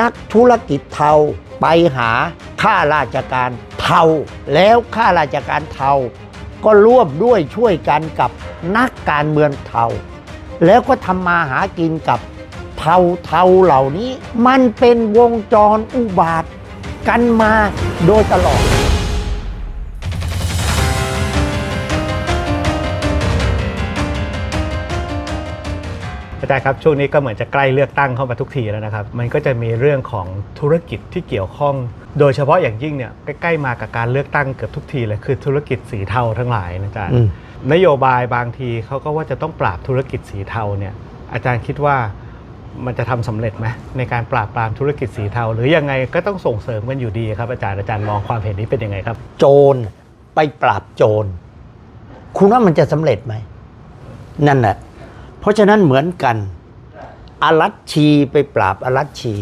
นักธุรกิจเทาไปหาข้าราชการเทาแล้วข้าราชการเทาก็ร่วมด้วยช่วยกันกับนักการเมืองเทาแล้วก็ทำมาหากินกับเทาเทาเหล่านี้ มันเป็นวงจรอุบาทกันมาโดยตลอด อาจารย์ครับช่วงนี้ก็เหมือนจะใกล้เลือกตั้งเข้ามาทุกทีแล้วนะครับ มันก็จะมีเรื่องของธุรกิจที่เกี่ยวข้อง โดยเฉพาะอย่างยิ่งเนี่ยใกล้ๆมากับการเลือกตั้งเกือบทุกทีเลยคือธุรกิจสีเทาทั้งหลายนะอาจารย์อืมนโยบายบางทีเขาก็ว่าจะต้องปราบธุรกิจสีเทาเนี่ยอาจารย์คิดว่ามันจะทำสำเร็จไหมในการปราบปรามธุรกิจสีเทา หรือยังไงก็ต้องส่งเสริมกันอยู่ดีครับอาจารย์อาจารย์มองความเห็นนี้เป็นยังไงครับ โจรไปปราบโจรคุณว่ามันจะสำเร็จไหมนั่นแหละ เพราะฉะนั้นเหมือนกันอารัชชีไปปราบอารัชชี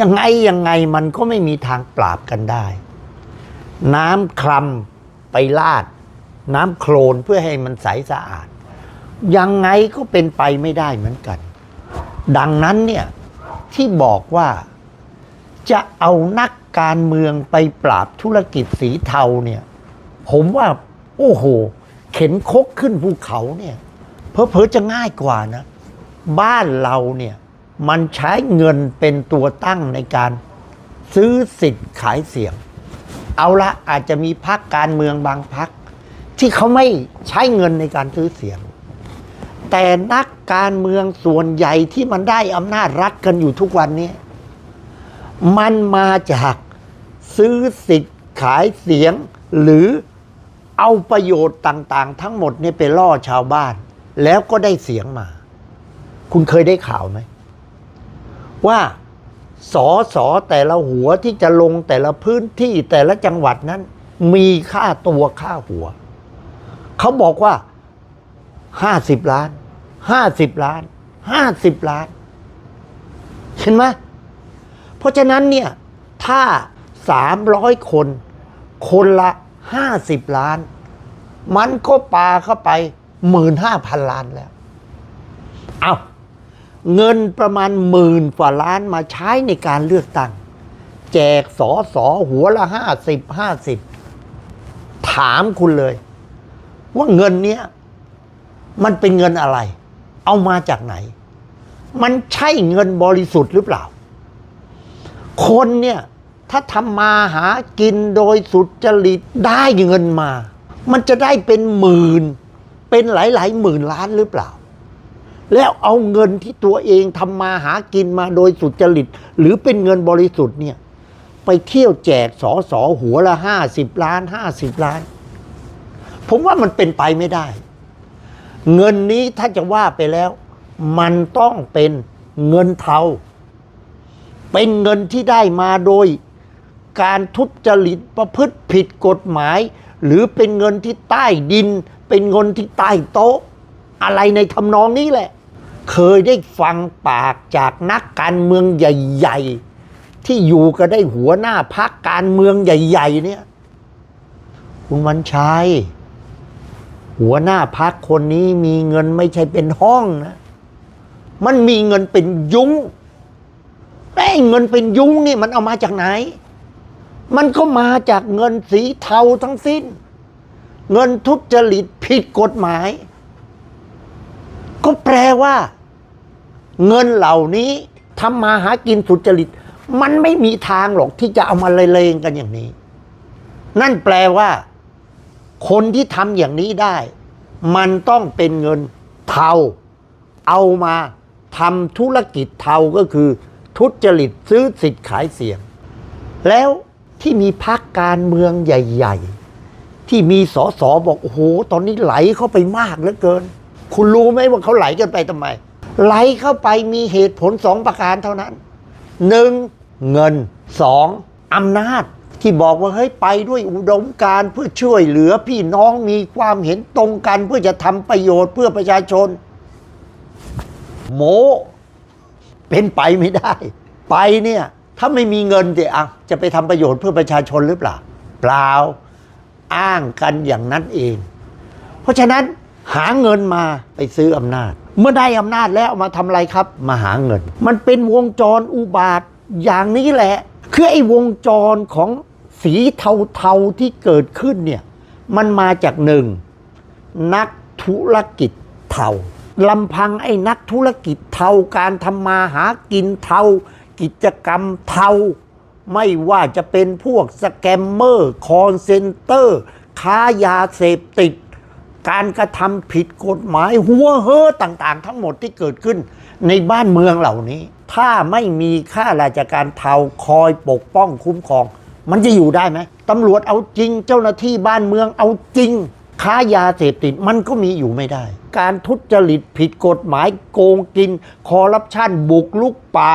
ยังไงยังไงมันก็ไม่มีทางปราบกันได้ น้ำคลำไปลาด น้ำโคลนเพื่อให้มันใสสะอาด ยังไงก็เป็นไปไม่ได้เหมือนกัน ดังนั้นเนี่ยที่บอกว่าจะเอานักการเมืองไปปราบธุรกิจสีเทาเนี่ย ผมว่า โอ้โห เข็นคกขึ้นภูเขาเนี่ย เพอเพอจะง่ายกว่านะ บ้านเราเนี่ย มันใช้เงินเป็นตัวตั้งในการซื้อสิทธิ์ขายเสียง เอาละอาจจะมีพักการเมืองบางพัก ที่เขาไม่ใช้เงินในการซื้อเสียง แต่นักการเมืองส่วนใหญ่ที่มันได้อำนาจรัฐกันอยู่ทุกวันนี้ มันมาจากซื้อสิทธิ์ขายเสียงหรือเอาประโยชน์ต่าง ๆ ทั้งหมดนี่ไปล่อชาวบ้าน แล้วก็ได้เสียงมา คุณเคยได้ข่าวไหม ว่าสอสอแต่ละหัวที่จะลงแต่ละพื้นที่แต่ละจังหวัดนั้น มีค่าตัวค่าหัว เขาบอกว่าห้าสิบล้านห้าสิบล้านห้าสิบล้าน เห็นไหมเพราะฉะนั้นเนี่ย ถ้า300คน คนละ50ล้าน มันก็ปาเข้าไป 15,000ล้านแล้ว เอาเงินประมาณหมื่นกว่าล้านมาใช้ในการเลือกตั้ง แจกสอสอหัวละ50 50ถามคุณเลย ว่าเงินเนี้ยมันเป็นเงินอะไร เอามาจากไหน มันใช่เงินบริสุทธิ์หรือเปล่า คนเนี่ยถ้าทำมาหากินโดยสุจริตได้เงินมา มันจะได้เป็นหมื่น เป็นหลาย ๆ หมื่นล้านหรือเปล่า แล้วเอาเงินที่ตัวเองทำมาหากินมาโดยสุจริต หรือเป็นเงินบริสุทธิ์เนี่ย ไปเที่ยวแจกสอสอหัวละห้าสิบล้านห้าสิบล้าน ผมว่ามันเป็นไปไม่ได้ เงินนี้ถ้าจะว่าไปแล้ว มันต้องเป็นเงินเทาเป็นเงินที่ได้มาโดยการทุจริตประพฤติผิดกฎหมาย หรือเป็นเงินที่ใต้ดิน เป็นเงินที่ใต้โต๊ะ อะไรในทำนองนี้แหละ เคยได้ฟังปากจากนักการเมืองใหญ่ ๆ ที่อยู่ก็ได้หัวหน้าพักการเมืองใหญ่ ๆ เนี่ย คุณวันชัยหัวหน้าพักคนนี้มีเงินไม่ใช่เป็นห้องนะ มันมีเงินเป็นยุ้งไอ้เงินเป็นยุ้งนี่มันเอามาจากไหน มันก็มาจากเงินสีเทาทั้งสิ้น เงินทุจริตผิดกฎหมาย ก็แปลว่า เงินเหล่านี้ทำมาหากินสุจริต มันไม่มีทางหรอกที่จะเอามาเลงกันอย่างนี้ นั่นแปลว่า คนที่ทำอย่างนี้ได้ มันต้องเป็นเงินเทาเอามาทำธุรกิจเทาก็คือ ทุจริตซื้อสิทธิ์ขายเสียง แล้วที่มีพักการเมืองใหญ่ ๆ ที่มีสอสอบอกโอ้โหตอนนี้ไหลเข้าไปมากเหลือเกิน คุณรู้ไหมว่าเขาไหลกันไปทำไม ไหลเข้าไปมีเหตุผลสองประการเท่านั้นหนึ่งเงินสองอำนาจที่บอกว่าเฮ้ยไปด้วยอุดมการเพื่อช่วยเหลือพี่น้องมีความเห็นตรงกัน เพื่อจะทำประโยชน์เพื่อประชาชน โมเป็นไปไม่ได้ ไปเนี่ย ถ้าไม่มีเงินจะอะจะไปทำประโยชน์เพื่อประชาชนหรือเปล่า เปล่า อ้างกันอย่างนั้นเอง เพราะฉะนั้นหาเงินมาไปซื้ออำนาจ เมื่อได้อำนาจแล้วมาทำอะไรครับ มาหาเงิน มันเป็นวงจรอุบาทอย่างนี้แหละ คือไอ้วงจรของสีเทาๆที่เกิดขึ้นเนี่ยมันมาจากหนึ่งนักธุรกิจเทาลำพังไอ้นักธุรกิจเทาการทำมาหากินเทากิจกรรมเทา ไม่ว่าจะเป็นพวกสแกมเมอร์คอนเซนเตอร์ ค้ายาเสพติด การกระทำผิดกฎหมายหัวเฮ้อต่างๆ ทั้งหมดที่เกิดขึ้นในบ้านเมืองเหล่านี้ ถ้าไม่มีข้าราชการเทาคอยปกป้องคุ้มครอง มันจะอยู่ได้ไหมตำรวจเอาจริงเจ้าหน้าที่บ้านเมืองเอาจริง ค้ายาเสพติดมันก็มีอยู่ไม่ได้ การทุจริตผิดกฎหมายโกงกิน คอร์รัปชันบุกลุกป่า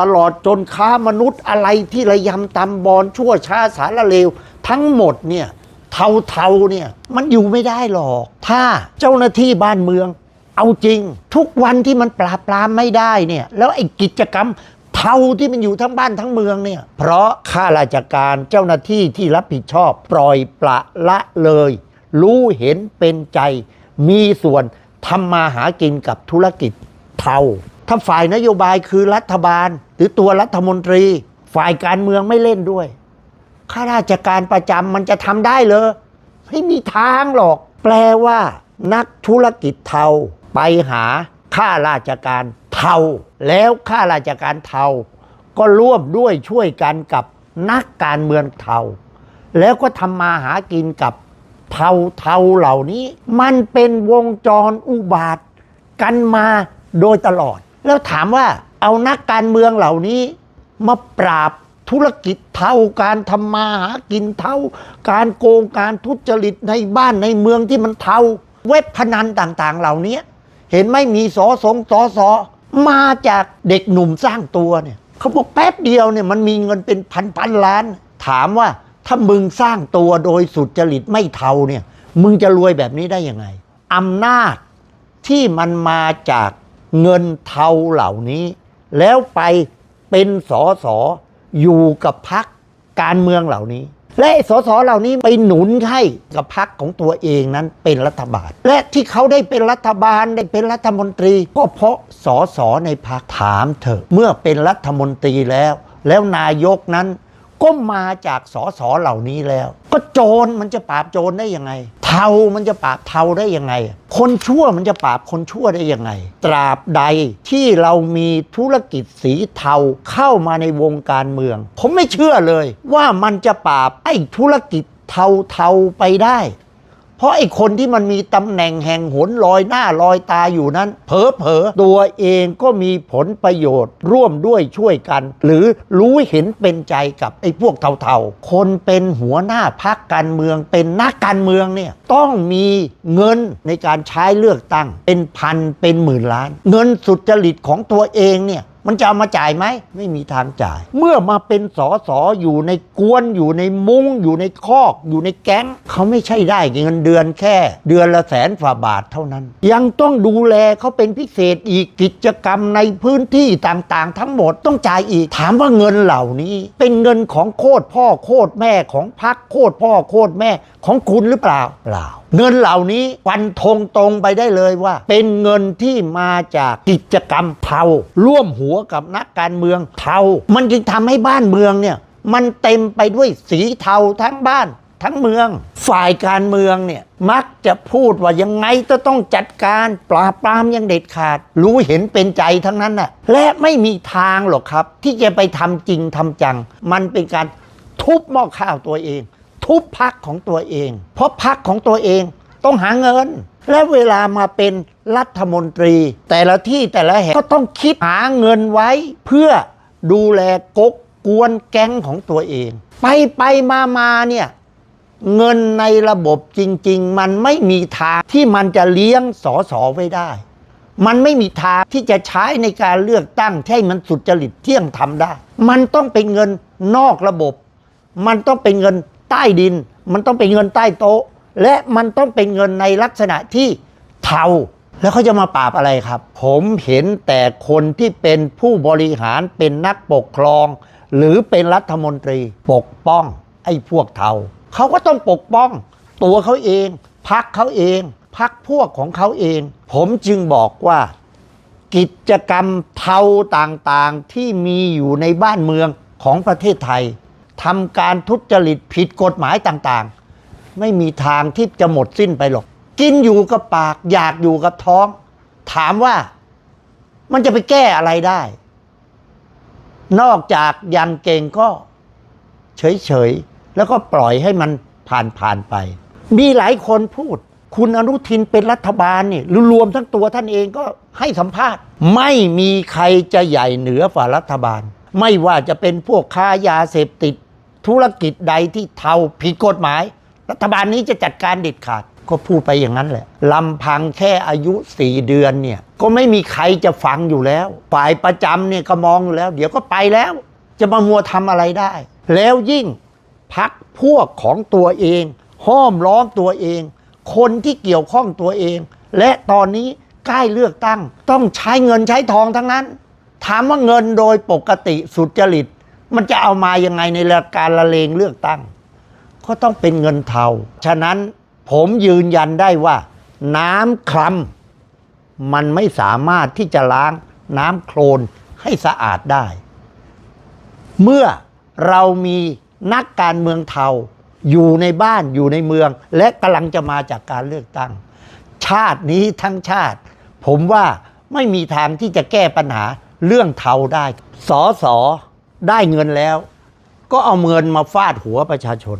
ตลอดจนค้ามนุษย์อะไรที่ระยำตำบอลชั่วช้าสารเลว ทั้งหมดเนี่ยเทาๆเนี่ยมันอยู่ไม่ได้หรอก ถ้าเจ้าหน้าที่บ้านเมือง เอาจริง ทุกวันที่มันปราบปรามไม่ได้เนี่ยแล้วไอ้กิจกรรมเทาที่มันอยู่ทั้งบ้านทั้งเมืองเนี่ย เพราะข้าราชการเจ้าหน้าที่ที่รับผิดชอบ ปล่อยปละละเลย รู้เห็นเป็นใจ มีส่วนทำมาหากินกับธุรกิจเทา ถ้าฝ่ายนโยบายคือรัฐบาล หรือตัวรัฐมนตรี ฝ่ายการเมืองไม่เล่นด้วยข้าราชการประจำมันจะทำได้เลยไม่มีทางหรอก แปลว่า นักธุรกิจเทา ไปหาข้าราชการเทา แล้วข้าราชการเทา ก็ร่วมด้วยช่วยกันกับนักการเมืองเทา แล้วก็ทำมาหากินกับเทาเทาเหล่านี้ มันเป็นวงจรอุบาทกันมาโดยตลอด แล้วถามว่าเอานักการเมืองเหล่านี้ มาปราบธุรกิจเท่าการทำมาหากินเท่า การโกงการทุจริตในบ้านในเมืองที่มันเท่า เว็บพนันต่างๆ เหล่านี้เห็นไม่มีสอสงสอสอมาจากเด็กหนุ่มสร้างตัวเนี่ยเขาบอกแป๊บเดียวเนี่ยมันมีเงินเป็นพันพันล้าน ถามว่าถ้ามึงสร้างตัวโดยสุจริตไม่เท่าเนี่ย มึงจะรวยแบบนี้ได้ยังไงอำนาจที่มันมาจาก เงินเทาเหล่านี้ แล้วไปเป็นสอสออยู่กับพักการเมืองเหล่านี้ และสอสอเหล่านี้ไปหนุนให้กับพักของตัวเองนั้นเป็นรัฐบาล และที่เขาได้เป็นรัฐบาลได้เป็นรัฐมนตรี ก็เพราะสอสอในพักถามเถอะเมื่อเป็นรัฐมนตรีแล้ว แล้วนายกนั้นก็มาจากสอสอเหล่านี้แล้ว ก็โจรมันจะปราบโจรได้ยังไง เทามันจะปราบเทาได้ยังไง คนชั่วมันจะปราบคนชั่วได้ยังไง ตราบใดที่เรามีธุรกิจสีเทาเข้ามาในวงการเมือง ผมไม่เชื่อเลยว่ามันจะปราบไอ้ธุรกิจเทาๆไปได้ เพราะไอ้คนที่มันมีตำแหน่งแห่งหนลอยหน้าลอยตาอยู่นั้น เผลอเผลอตัวเองก็มีผลประโยชน์ร่วมด้วยช่วยกัน หรือรู้เห็นเป็นใจกับไอ้พวกเทาๆ คนเป็นหัวหน้าพักการเมือง เป็นนักการเมืองเนี่ยต้องมีเงินในการใช้เลือกตั้ง เป็นพันเป็นหมื่นล้าน เงินสุจริตของตัวเองเนี่ย มันจะเอามาจ่ายไหม ไม่มีทางจ่าย เมื่อมาเป็นสอสออยู่ในกวนอยู่ในมุง้งอยู่ในคอก อยู่ในแก๊ง เขาไม่ใช่ได้เงินเดือนแค่ เดือนละแสนฝ่าบาทเท่านั้น ยังต้องดูแลเขาเป็นพิเศษอีกกิจกรรมในพื้นที่ต่างๆ ทั้งหมดต้องจ่ายอีก ถามว่าเงินเหล่านี้ เป็นเงินของโคตรพ่อโคตรแม่ของพักโคตรพ่อโคตรแม่ของคุณหรือเปล่าเปล่า เงินเหล่านี้ฟันธงตรงไปได้เลยว่า เป็นเงินที่มาจากกิจกรรมเทาร่วมหัวกับนักการเมืองเทามันจึงทำให้บ้านเมืองเนี่ยมันเต็มไปด้วยสีเทาทั้งบ้านทั้งเมือง ฝ่ายการเมืองเนี่ยมักจะพูดว่ายังไงก็ต้องจัดการปราบปรามอยังเด็ดขาด รู้เห็นเป็นใจทั้งนั้นน่ะและไม่มีทางหรอกครับ ที่จะไปทำจริงทำจัง มันเป็นการทุบหม้อข้าวตัวเอง ทุบพักของตัวเอง เพราะพักของตัวเองต้องหาเงิน และเวลามาเป็นรัฐมนตรี แต่ละที่แต่ละแห่งก็ต้องคิดหาเงินไว้ เพื่อดูแลกกกวนแก๊งของตัวเอง ไปไปมามาเนี่ยเงินในระบบจริง ๆ มันไม่มีทางที่มันจะเลี้ยงสอสอไว้ได้ มันไม่มีทางที่จะใช้ในการเลือกตั้งที่ให้มันสุจริตเที่ยงธรรมได้ มันต้องเป็นเงินนอกระบบ มันต้องเป็นเงิน ใต้ดิน มันต้องเป็นเงินใต้โต๊ะ และมันต้องเป็นเงินในลักษณะที่เทาแล้วเขาจะมาปราบอะไรครับ ผมเห็นแต่คนที่เป็นผู้บริหารเป็นนักปกครอง หรือเป็นรัฐมนตรีปกป้อง ไอ้พวกเทาเขาก็ต้องปกป้อง ตัวเขาเองพักเขาเองพักพวกของเขาเอง ผมจึงบอกว่า กิจกรรมเทาต่างๆที่มีอยู่ในบ้านเมืองของประเทศไทย ทำการทุจริตผิดกฎหมายต่างๆ ไม่มีทางที่จะหมดสิ้นไปหรอก กินอยู่กับปากอยากอยู่กับท้อง ถามว่ามันจะไปแก้อะไรได้ นอกจากยังเก่งก็เฉยๆ แล้วก็ปล่อยให้มันผ่านผ่านๆไป มีหลายคนพูด คุณอนุทินเป็นรัฐบาลนี่หรือรวมทั้งตัวท่านเองก็ให้สัมภาษณ์ ไม่มีใครจะใหญ่เหนือฝ่ารัฐบาล ไม่ว่าจะเป็นพวกค้ายาเสพติด ธุรกิจใดที่เทาผิดกฎหมาย รัฐบาลนี้จะจัดการเด็ดขาด ก็พูดไปอย่างนั้นแหละลำพังแค่อายุสี่เดือนเนี่ย ก็ไม่มีใครจะฟังอยู่แล้ว ฝ่ายประจำเนี่ยก็มองอยู่แล้ว เดี๋ยวก็ไปแล้ว จะมามัวทำอะไรได้ แล้วยิ่งพักพวกของตัวเอง ห้อมล้อมตัวเอง คนที่เกี่ยวข้องตัวเอง และตอนนี้ใกล้เลือกตั้ง ต้องใช้เงินใช้ทองทั้งนั้น ถามว่าเงินโดยปกติสุจริต มันจะเอามายังไงในการละเลงเลือกตั้ง ก็ต้องเป็นเงินเทา ฉะนั้นผมยืนยันได้ว่า น้ำคลำมันไม่สามารถที่จะล้างน้ำโคลนให้สะอาดได้ เมื่อเรามีนักการเมืองเทาอยู่ในบ้านอยู่ในเมือง และกำลังจะมาจากการเลือกตั้ง ชาตินี้ทั้งชาติ ผมว่าไม่มีทางที่จะแก้ปัญหาเรื่องเทาได้สอสอ ได้เงินแล้ว ก็เอาเงินมาฟาดหัวประชาชน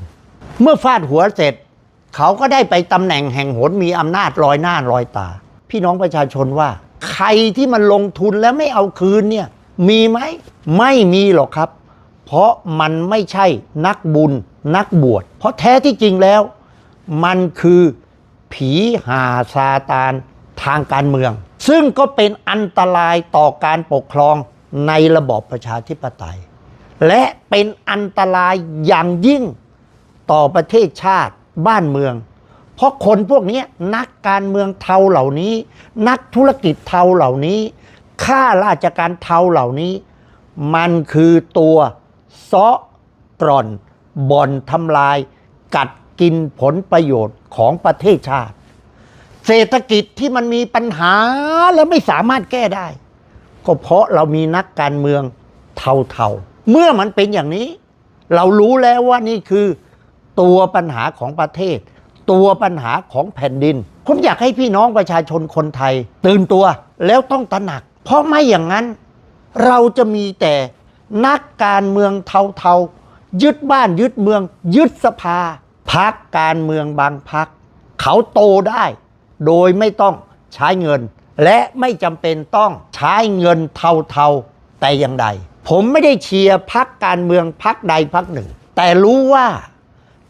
เมื่อฟาดหัวเสร็จ เขาก็ได้ไปตำแหน่งแห่งหนมีอำนาจลอยหน้าลอยตา พี่น้องประชาชนว่า ใครที่มันลงทุนแล้วไม่เอาคืนเนี่ยมีไหมไม่มีหรอกครับ เพราะมันไม่ใช่นักบุญนักบวช เพราะแท้ที่จริงแล้ว มันคือผีหาซาตานทางการเมือง ซึ่งก็เป็นอันตรายต่อการปกครองในระบอบประชาธิปไตย และเป็นอันตรายอย่างยิ่งต่อประเทศชาติบ้านเมือง เพราะคนพวกนี้นักการเมืองเทาเหล่านี้ นักธุรกิจเทาเหล่านี้ข้าราชการเทาเหล่านี้ มันคือตัวซาะกร่อนบ่อนทำลาย กัดกินผลประโยชน์ของประเทศชาติ เศรษฐกิจที่มันมีปัญหาและไม่สามารถแก้ได้ ก็เพราะเรามีนักการเมืองเทาๆ เมื่อมันเป็นอย่างนี้ เรารู้แล้วว่านี่คือตัวปัญหาของประเทศ ตัวปัญหาของแผ่นดิน ผมอยากให้พี่น้องประชาชนคนไทย ตื่นตัวแล้วต้องตระหนัก เพราะไม่อย่างนั้น เราจะมีแต่นักการเมืองเทาๆ ยึดบ้านยึดเมือง ยึดสภาพักการเมืองบางพัก เขาโตได้ โดยไม่ต้องใช้เงิน และไม่จำเป็นต้องใช้เงินเทาๆ แต่อย่างใด ผมไม่ได้เชียร์พักการเมืองพักใดพักหนึ่ง แต่รู้ว่า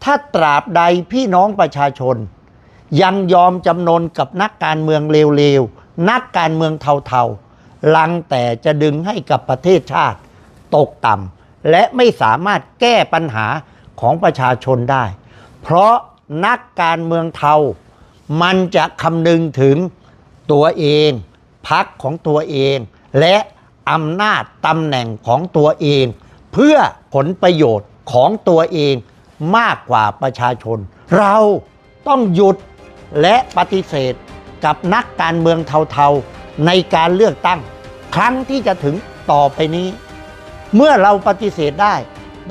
ถ้าตราบใดพี่น้องประชาชน ยังยอมจำนนกับนักการเมืองเลวๆ นักการเมืองเทาๆ ลังแต่จะดึงให้กับประเทศชาติ ตกต่ำและไม่สามารถแก้ปัญหาของประชาชนได้ เพราะนักการเมืองเทา มันจะคำนึงถึงตัวเอง พักของตัวเองและ อำนาจตำแหน่งของตัวเอง เพื่อผลประโยชน์ของตัวเองมากกว่าประชาชน เราต้องหยุดและปฏิเสธกับนักการเมืองเทาๆ ในการเลือกตั้ง ครั้งที่จะถึงต่อไปนี้ เมื่อเราปฏิเสธได้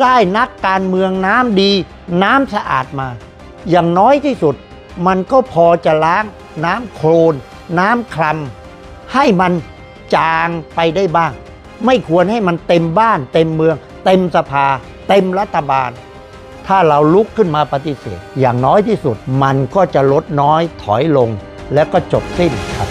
ได้นักการเมืองน้ำดี น้ำสะอาดมา อย่างน้อยที่สุด มันก็พอจะล้างน้ำโคลน น้ำคลำให้มัน จางไปได้บ้าง ไม่ควรให้มันเต็มบ้าน เต็มเมือง เต็มสภา เต็มรัฐบาล ถ้าเราลุกขึ้นมาปฏิเสธ อย่างน้อยที่สุดมันก็จะลดน้อยถอยลง และก็จบสิ้นครับ